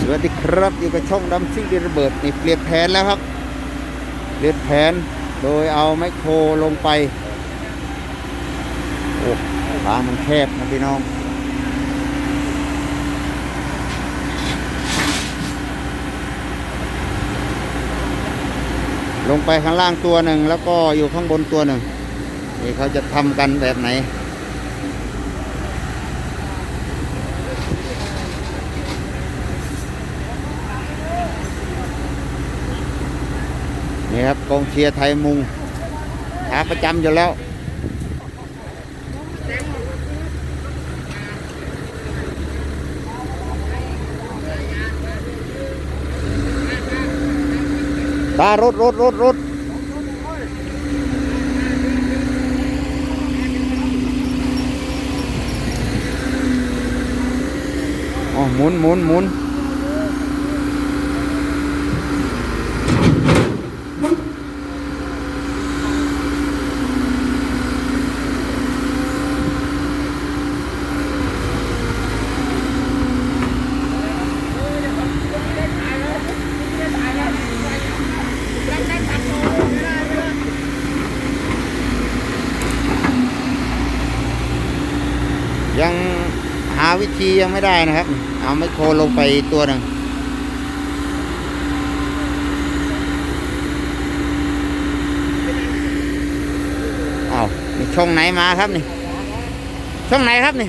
สวัสดีครับอยู่กับช่องดำซิ่งดินระเบิดนี่เปลี่ยนแผนแล้วครับเปลี่ยนแผนโดยเอาไมโครลงไปโอ้ทางมันแคบนะพี่น้องลงไปข้างล่างตัวหนึ่งแล้วก็อยู่ข้างบนตัวหนึ่งนี่เขาจะทำกันแบบไหน นี่ครับกองเชียร์ไทยมุงขาประจำอยู่แล้วตารถรถรถรถอ๋อหมุนหมุนหมุน ยังหา วิธียังไม่ได้นะครับ เอาไมโครลงไปตัวหนึ่งเอาวช่องไหนมาครับนี่ ช่องไหนครับนี่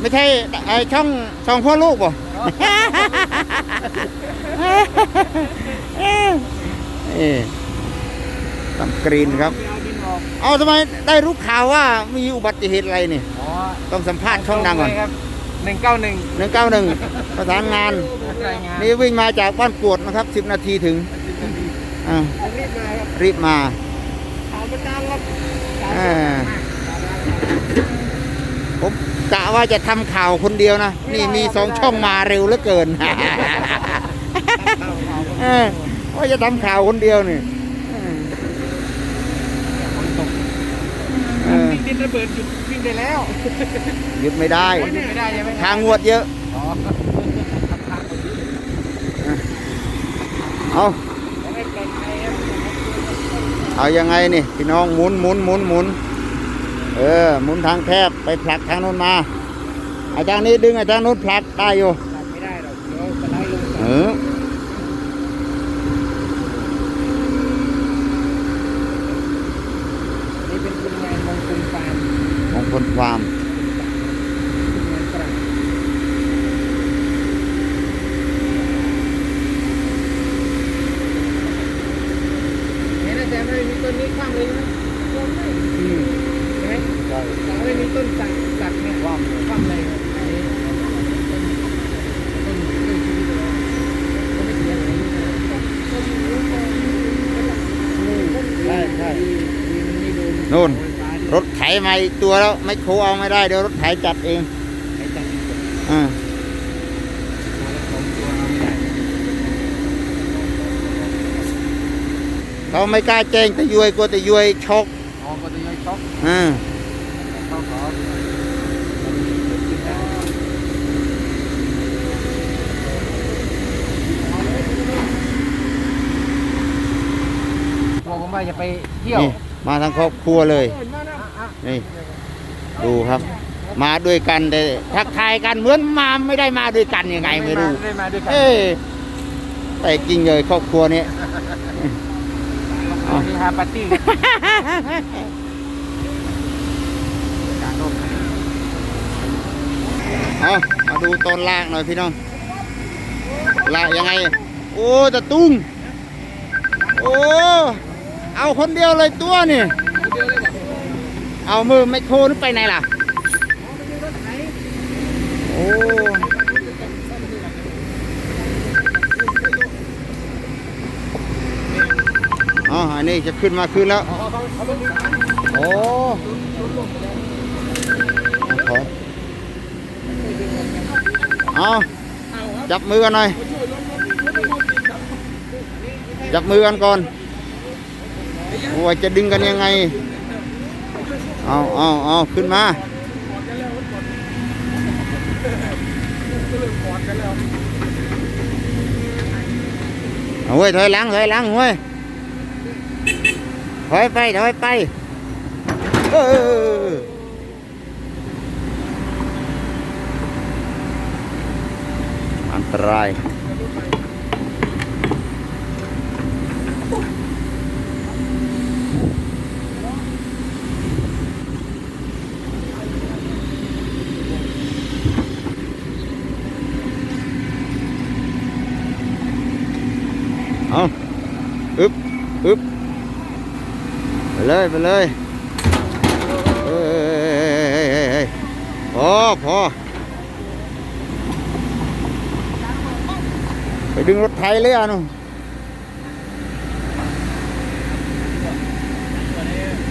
ไม่ใช่ไอช่องช่องพ่อลูกป่ะเอ๊ะตั้งกรีนครับ เอาทำไมได้รู้ข่าวว่ามีอุบัติเหตุอะไรนี่อ๋อ ต้องสัมภาษณ์ช่องดังก่อนครับหนึ่งเก้าหนึ่งหนึ่งเก้าหนึ่งประสานงานรายงานนี่วิ่งมาจากบ้านกรวดนะครับสิบนาทีถึงอ่ารีบมาครับรีบมาข่าวประจำครับอ่าผมกะว่าจะทำข่าวคนเดียวนะ นี่มีสองช่องมาเร็วเหลือเกินเออว่าจะทำข่าวคนเดียวนี่ เออดินระเบิดหยุดวิ่งได้แล้วหยุดไม่ได้ หยุดไม่ได้ใช่ไหมทางงวดเยอะอ๋อเอาไม่ปลอดภัยครับเอายังไงนี่พี่น้องหมุนหมุนหมุนหมุนเออหมุนทางแคบไปผลักทางโน้นมา อาจารย์นี้ดึงอาจารย์โน้นผลักได้อยู่ ทำไม่ได้หรอกเดี๋ยวสไลด์ลง เออ นี่เป็นคุณงานมงคลฟาร์ม มงคลฟาร์ม คุณงานฝรั่งเห็นอาจารย์ไม่มีต้นนี้ข้างเลยนะต้นไม่ใช่ไหม ใช่ เราไม่มีต้นสักสักเนี่ยว่ำว่ำเลยครับอันนี้ต้นต้นต้นชีวิตเราก็ไม่เสียหายใช่ใช่ไม่โด นนู่น รถไถมาอีกตัวแล้ว ไม่โคเอาไม่ได้ เดี๋ยวรถไถจัดเองไอ้จังอ่าของตัวไม่ได้เขาไม่กล้าแจ้งแต่ยวยกลัวแต่ยวยชกอ๋อก็จะย่อยช็อกอ่าเขาขอบอกผมว่าจะไปเที่ยวนี่ มาทั้งครอบครัวเลย นี่ ดูครับ มาด้วยกันแต่ทักทายกันเหมือนมาไม่ได้มาด้วยกันยังไงไม่รู้ได้มาด้วยกันเอ้ยแต่จริงเลยครอบครัวนี้มีฮาปาร์ตี้การร่วมกันเอามาดูตอนลากหน่อยพี่น้องลากยังไง โอ้ตะตุ้งโอ้ เอาคนเดียวเลยตัวนี่ เอามือไม่โครนไปไหนล่ะ โอ้อ๋ออันนี้จะขึ้นมาขึ้นแล้ว โอ้ถอเอาจับมือกันหน่อย จับมือกันก่อน โอ้ยจะดึงกันยังไง เอาเอาเอาขึ้นมาอเอาเว้ยถอยหลังถอยหลังเว้ยถอยไปถอยไปเอออันตรายเอาอึบอึบ ไปเลยพอพอไปดึงรถไถเลยอะหนู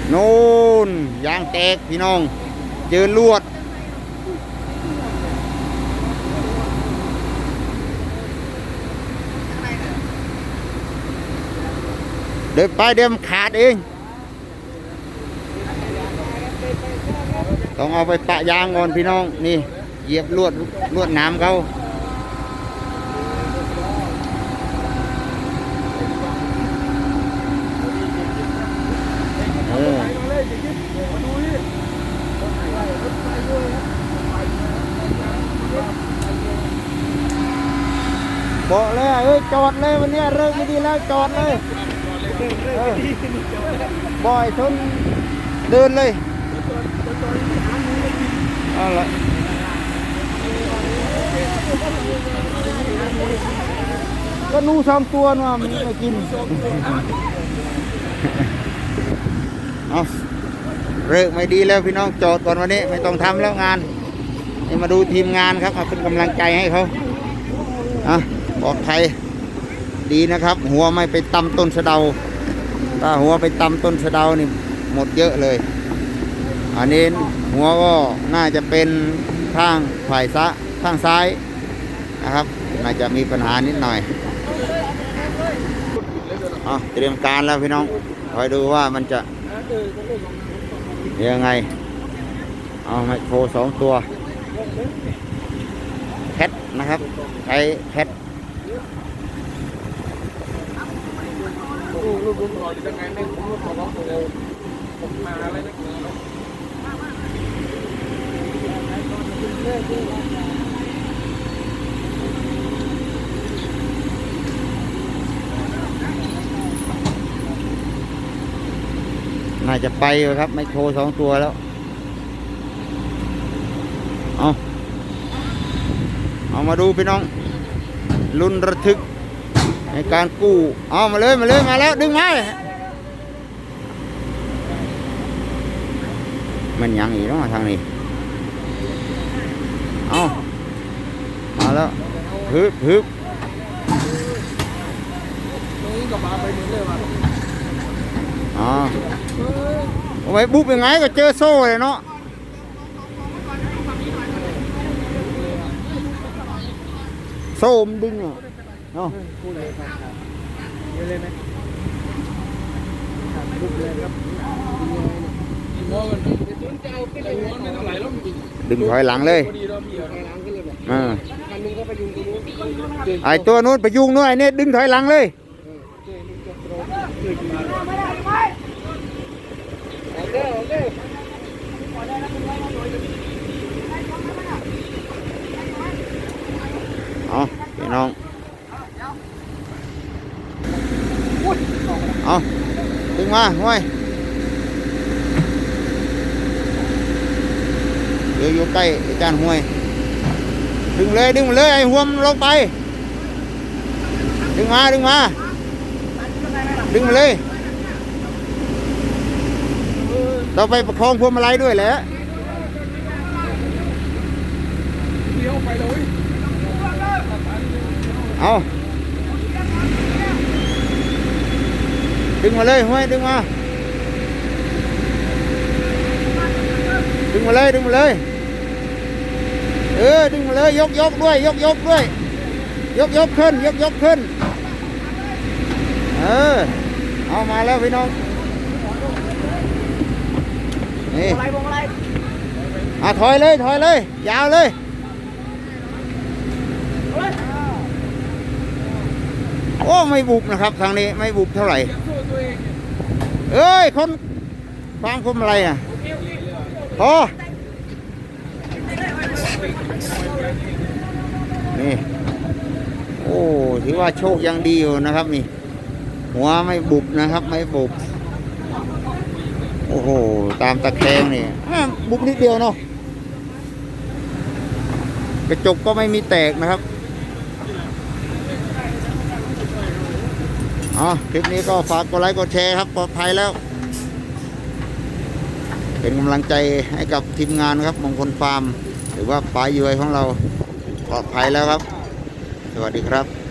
โน่นยางแตกพี่น้อง เจอลวด เดินไปเดี๋ยวมันขาดเอง ต้องเอาไปปะยางก่อนพี่น้อง นี่เหยียบลวดลวดน้ำเขาเออบอกเลยอะเอ้ยจอดเลยวันนี้เริ่มไม่ดีแล้วจอดเลยบ่อยชนเดินเลย เอาละก็นูสามตัวนะมันไม่กินเอาเลิกไม่ดีแล้วพี่น้องจอดก่อนวันนี้ ไม่ต้องทำแล้วงานนี่มาดูทีมงานครับมาเป็นกำลังใจให้เขาอะปลอดภัยดีนะครับ หัวไม่ไปตำต้นสะเดาถ้าหัวไปตำต้นสะเดานี่หมดเยอะเลย อันนี้ หัวก็น่าจะเป็นข้างฝ่ายซะข้างซ้ายนะครับน่าจะมีปัญหานิดหน่อยเอาเตรียมการแล้วพี่น้องคอยดูว่ามันจะยังไงเอาไมโครสองตัวแคทนะครับใช้แคทลูกลูกผมรออยยังไงแม่ผมรถของผมผมมาอะไรนั กหนาน่าจะไปครับ ไม่โครสองตัวแล้ว เอาเอามาดูพี่น้อง ลุ้นระทึก ในการกู้ เอามาเลย มาเลย มาแล้ว ดึงมามันยังอีกเนาะทางนี้ เอามาแล้วฮึบฮึบตรงนี้ก็มาไปเหมือนเลยว่ะอ๋อเอาไว้บุ๊บยังไงก็เจอโซ่เลยเนาะโซ่มนดึงอะเนาะพูดเลยครับเยอะเลยไหมลุกเลยครับกี่โมงกันสนใจเอาขึ้นเลยไม่เท่าไหร่แล้วจริง ดึงถอยหลังเลยอ่าไอตัวนู้นไปยุงนู้นไอเนี่ยดึงถอยหลังเลยเอลุงจะโปรเจอมาโอเคโอเคเอาพี่น้องเอาดึงมาห้วย เดี๋ยวอยู่ใกล้อาจารย์ห้วย ดึงเลยดึงมาเลยไอ้หัวมันลงไป ดึงมาดึงมาดึงมาเลย เราไปประคองพวงมาลัยด้วยแหละเลี้ยวไปเลยเอาดึงมาเลยห้วยดึงมา ดึงมาเลยดึงมาเลย เออดึงมาเลยยกยกด้วย ยกยกด้วย ยกยกขึ้น ยกยกขึ้น เออ เอามาแล้วพี่น้อง นี่อะไรวงอะไรอะถอยเลยถอยเลย ยาวเลยโอ้ไม่บุบนะครับ ทางนี้ไม่บุบเท่าไหร่ เอ้ย คนฟังคมอะไรอะพอ นี่โอ้ถือว่าโชคยังดีอยู่นะครับนี่ หัวไม่บุบนะครับ ไม่บุบโอ้โห ตามตะแคงนี่บุบนิดเดียวเนาะกระจกก็ไม่มีแตกนะครับอ๋อคลิปนี้ก็ฝากกดไลค์กดแชร์ครับปลอดภัยแล้ว เป็นกำลังใจให้กับทีมงานครับมงคลฟาร์ม หรือว่าปลายเยอยของเราปลอดภัยแล้วครับ สวัสดีครับ